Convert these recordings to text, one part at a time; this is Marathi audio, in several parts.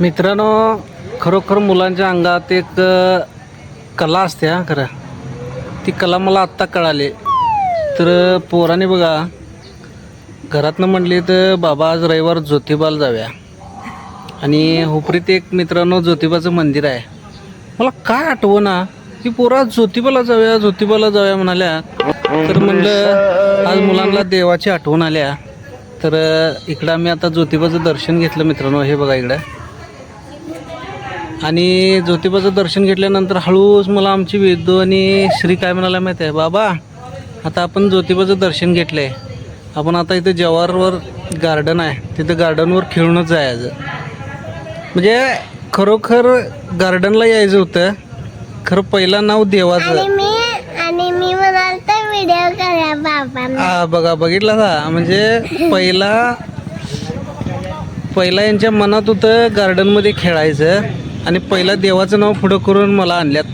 मित्रांनो खरोखर मुलांच्या अंगात एक कला असते हा खरं. ती कला मला आत्ता कळाली. तर पोराने बघा घरातनं म्हणली तर बाबा आज रविवार ज्योतिबाला जाऊया. आणि हुपरीत एक मित्रांनो ज्योतिबाचं मंदिर आहे. मला काय आठवना की पोरा ज्योतिबाला जाऊया ज्योतिबाला जाऊया म्हणाल्या. तर म्हणलं आज मुलांना देवाची आठवण आल्या. तर इकडं आम्ही आता ज्योतिबाचं दर्शन घेतलं मित्रांनो हे बघा इकडं. आणि ज्योतिबाचं दर्शन घेतल्यानंतर हळूच मला आमची वेदू आणि श्री काय म्हणाला माहिती आहे? बाबा आता आपण ज्योतिबाचं दर्शन घेतलं आहे आपण आता इथं जवारवर गार्डन आहे. तिथं गार्डनवर खेळूनच जायचं. म्हणजे खरोखर गार्डनला यायचं होतं. खरं पहिलं नाव देवाचं. हा बघा बघितला का? म्हणजे पहिला पहिला यांच्या मनात होतं गार्डनमध्ये खेळायचं. आणि पहिला देवाचं नाव पुढं करून मला आणल्यात.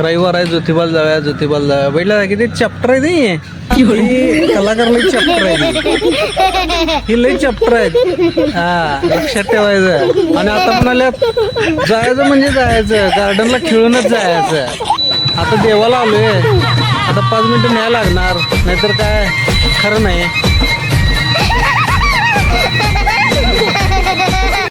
रविवार आहे ज्योतिबाला जाऊया ज्योतिबाला जाऊया. बघितलं का किती चॅप्टर आहे ते? ही कलाकार लई चॅप्टर आहे ही लई चॅप्टर आहेत. हा लक्षात ठेवायचं. आणि आता म्हणाल्यात जायचं म्हणजे जायचं. गार्डनला खेळूनच जायचं. आता देवाला आलोय. आता पाच मिनिटं न्याय लागणार. नाहीतर काय? खरं नाही.